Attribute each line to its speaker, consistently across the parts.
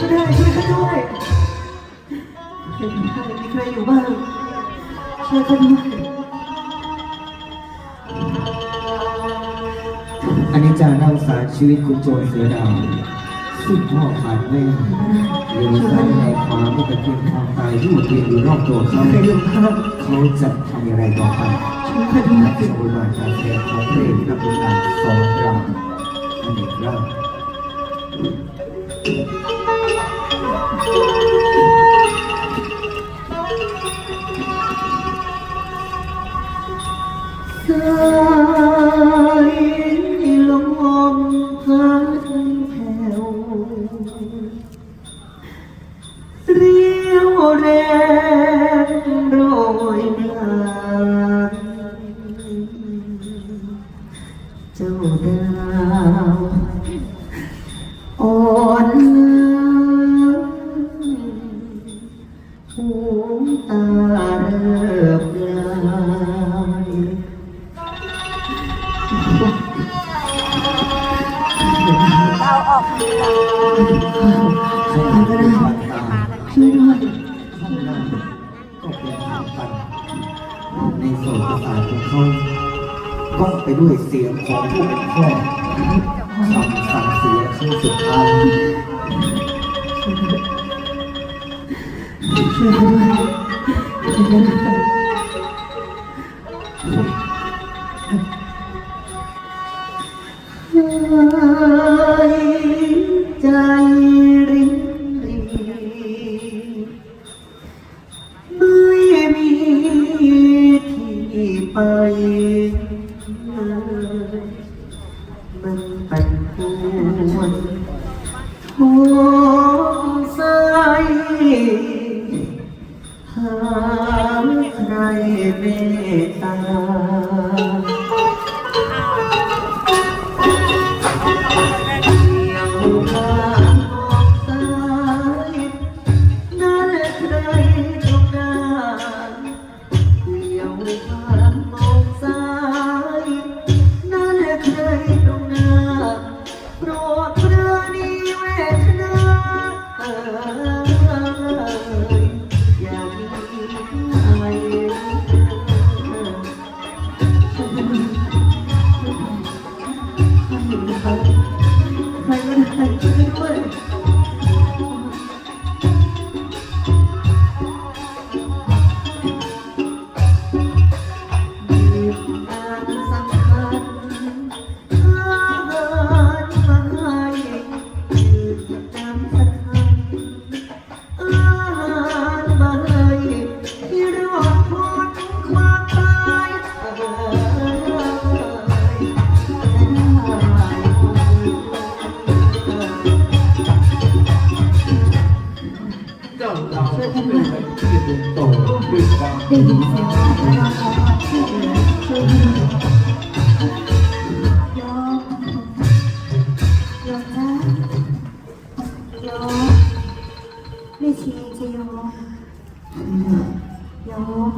Speaker 1: ก็ได้ช่วยข้าด้วยใครมีใครมีใครอยู่บ้างช่วยข้าด้วย
Speaker 2: อันนี้จะนำสารชีวิตคุณโจรเสือดาวซึ่งพ่อขาดแม่เลี้ยงสายในความไม่ตะเกียงความตายที่หมุนเวียนอยู่รอบตัวเขา
Speaker 1: ใครอยู่บ้าง
Speaker 2: เขาจะทำอย่างไรต่อไป
Speaker 1: ช่วยข้าด้วย
Speaker 2: นักสมุนมาจากแสงของเพลงที่นำเป็นการสอนรามอันนี้ครับ
Speaker 1: สายลมพัดแผ่วเรียวแรงโรยผ่านเจ้าดาว อ่อนหูตาเริ่มลาย
Speaker 3: เราออกมา
Speaker 2: ให้มันเป็นปันตา
Speaker 1: ช่วยด้วย
Speaker 2: ข้างหน้าก็เป็นทางปันในโสตประสาทของเขาก้องไปด้วยเสียงของผู้เป็นพ่อ คำสั่งเสียครั้งสุดท้าย
Speaker 1: ช่วยด้วยช่วยด้วยใจรินรีไม่มีที่ไปา ไรที่เป็
Speaker 4: นโตด้ยิ
Speaker 3: นเสียงร้องเราขอความช่วยเหลือช่วยด้วยอมยอมนะยอมไม่ชีจะยอมยอม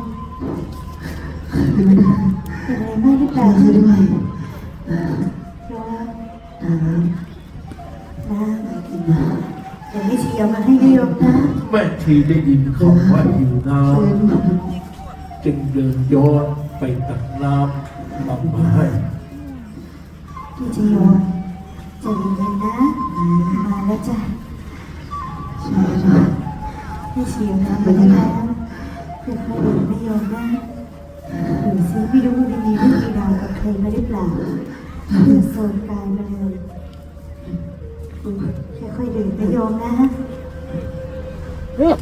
Speaker 3: เป็นอะไรมากหรือเปล่า
Speaker 1: ช่วยด้วย
Speaker 3: ยอม
Speaker 1: น้ำ
Speaker 3: นะเดี๋ยวไม่ชีเอามาให้ยอมนะ
Speaker 4: แม่ชีได้ยินเคำว่าอยู่นานจึงเดินย้อนไปตักน้ำมาให้
Speaker 3: พี่จีวอนจะเย็นๆนะมาแล้วจ้ะพี่เชียวนะมาแล้วคือพ่อไม่ยอมนะหนูซื้อไม่รู้ว่าดีๆว่ามีดาวกับใครมาหรือเปล่าเพื่อโซนกายมาเลยค่อยๆเดินไปโยมนะ 嗯。